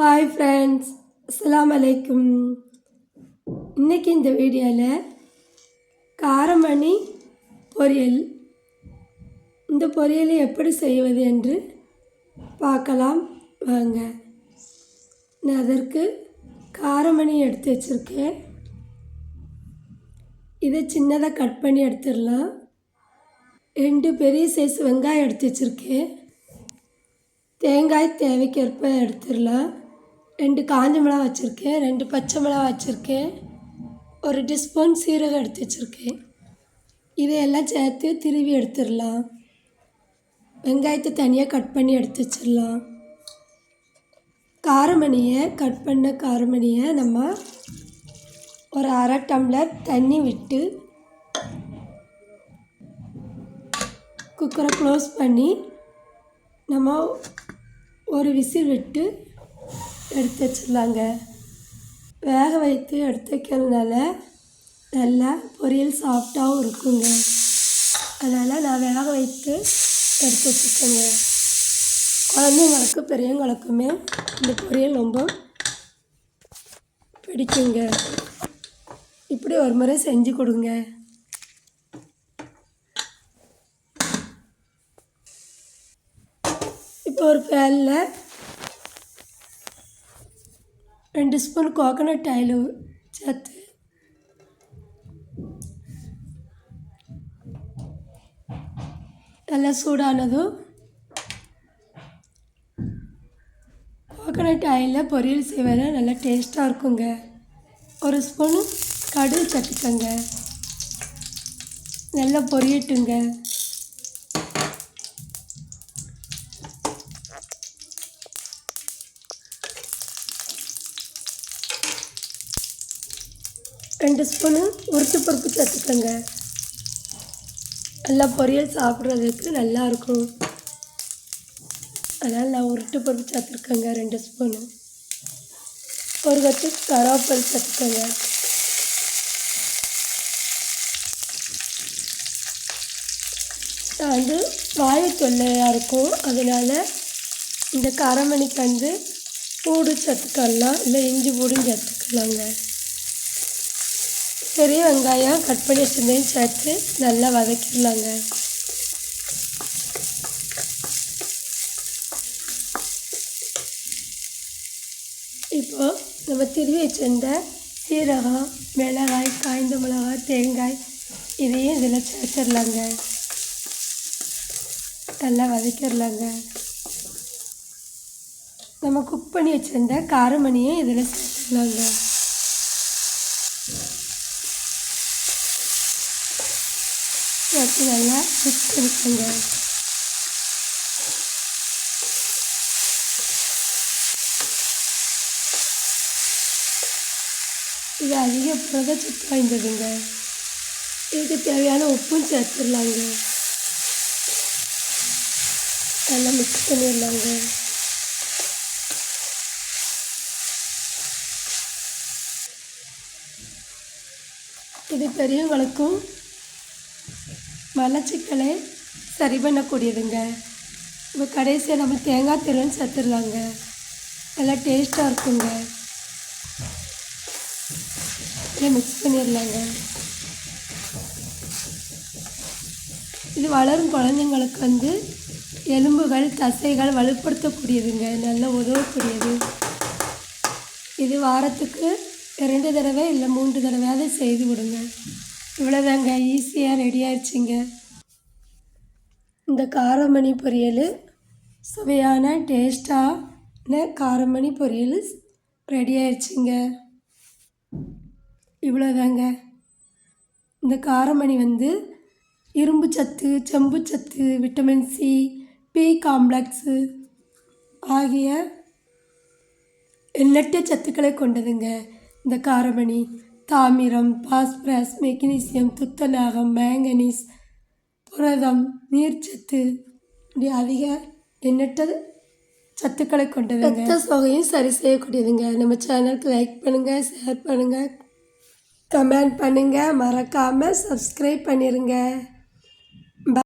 Hi friends அஸ்லாம் அலைக்கும் இன்றைக்கி இந்த வீடியோவில் காரமணி பொரியல். இந்த பொரியலை எப்படி செய்வது என்று பார்க்கலாம். வாங்க. நான் அதற்கு காரமணி எடுத்து வச்சுருக்கேன். இதை சின்னதாக கட் பண்ணி எடுத்துடலாம். ரெண்டு பெரிய சைஸ் வெங்காயம் எடுத்து வச்சுருக்கேன். தேங்காய் தேவைக்கேற்ப எடுத்துடலாம். ரெண்டு காஞ்ச மிளகா வச்சுருக்கேன் ரெண்டு பச்சை மிளகா வச்சுருக்கேன் ஒரு டிஸ்பூன் சீரகம் எடுத்து வச்சுருக்கேன். இதையெல்லாம் சேர்த்து திருவி எடுத்துடலாம். வெங்காயத்தை தனியாக கட் பண்ணி எடுத்து வச்சிடலாம். காரமணியை கட் பண்ண காரமணியை நம்ம ஒரு அரை டம்ளர் தண்ணி விட்டு குக்கரை க்ளோஸ் பண்ணி நம்ம ஒரு விசில் விட்டு எடுத்து வச்சிடலாங்க. வேக வைத்து எடுத்து வைக்கிறதுனால நல்லா பொரியல் சாஃப்டாகவும் இருக்குங்க. அதனால் நான் வேக வைத்து எடுத்து வச்சுக்கோங்க குழந்தைங்களுக்கு பெரியவங்களுக்குமே இந்த பொரியல் ரொம்ப பிடிக்குங்க. இப்படி ஒரு முறை செஞ்சு கொடுங்க. இப்போ ஒரு பேனில் ரெண்டு ஸ்பூன் கோகனட் ஆயில் சேர்த்து. நல்லா சூடானதும் கோகனட் ஆயிலில் பொரியல் செய்வது நல்லா டேஸ்ட்டாக இருக்குங்க. ஒரு ஸ்பூன் கடுகு சட்டுக்கங்க நல்லா பொரியட்டுங்க. ரெண்டு ஸ்பூனு உருட்டு பருப்பு சேர்த்துக்கோங்க. நல்லா பொரியல் சாப்பிட்றதுக்கு நல்லா இருக்கும் அதனால் நான் உருட்டு பருப்பு சேர்த்துருக்கேங்க ரெண்டு ஸ்பூனு. ஒரு கட்டு கருவேப்பில் சேர்த்துக்கோங்க. நான் வந்து வாயு தொல்லையாக இருக்கும். அதனால் இந்த கரைமணிக்கு வந்து பூடு சேர்த்துக்கலாம் இல்லை இஞ்சி பூடும் சேர்த்துக்கலாங்க. பெரிய வெங்காயம் கட் பண்ணி வச்சுருந்தையும் சேர்த்து நல்லா வதக்கிடலாங்க. இப்போது நம்ம திருவி வச்சிருந்த சீரகம் மிளகாய் காய்ந்த மிளகாய் தேங்காய் இதையும் இதில் சேர்த்துடலாங்க. நல்லா வதக்கிடலாங்க. நம்ம குக் பண்ணி வச்சுருந்த காரமணியும் இதில் சேர்த்துடலாங்க. எடுத்து நல்லா மிக்ஸ் பண்ணிக்கோங்க. இது அதிக புரதச்சத்து வாய்ந்ததுங்க. இதுக்கு தேவையான உப்பும் சேர்த்துடலாங்க. நல்லா மிக்ஸ் பண்ணிடலாங்க. இது பெரியவங்களுக்கும் மலச்சிக்கலை சரி பண்ணக்கூடியதுங்க. இப்போ கடைசியாக நம்ம தேங்காய் திருவன் சேர்த்துடலாங்க. நல்லா டேஸ்ட்டாக இருக்குங்க. இதை மிக்ஸ் பண்ணிடலாங்க. இது வளரும் குழந்தைங்களுக்கு வந்து எலும்புகள் தசைகள் வலுப்படுத்தக்கூடியதுங்க. நல்லா உதவக்கூடியது. இது வாரத்துக்கு ரெண்டு தடவை இல்லை மூன்று தடவையாவது செய்து விடுங்க. இவ்வளோதாங்க ஈஸியாக ரெடி ஆயிடுச்சுங்க. இந்த காரமணி பொரியல் சுவையான டேஸ்டான காரமணி பொரியல் ரெடி ஆயிடுச்சுங்க. இவ்வளோதாங்க இந்த காரமணி வந்து இரும்பு சத்து செம்பு சத்து விட்டமின் சி பி காம்ப்ளெக்ஸு ஆகிய எண்ணற்ற சத்துக்களை கொண்டதுங்க இந்த காரமணி. தாமிரம் பாஸ்பரஸ் மெக்னீசியம் துத்தநாகம் மேங்கனீஸ் புரதம் நீர்ச்சத்து இப்படி அதிக எண்ணற்ற சத்துக்களை கொண்டதுங்க. ரத்த சோகையும் சரி செய்யக்கூடியதுங்க. நம்ம சேனலுக்கு லைக் பண்ணுங்கள் ஷேர் பண்ணுங்கள் கமெண்ட் பண்ணுங்கள் மறக்காமல் சப்ஸ்கிரைப் பண்ணிடுங்க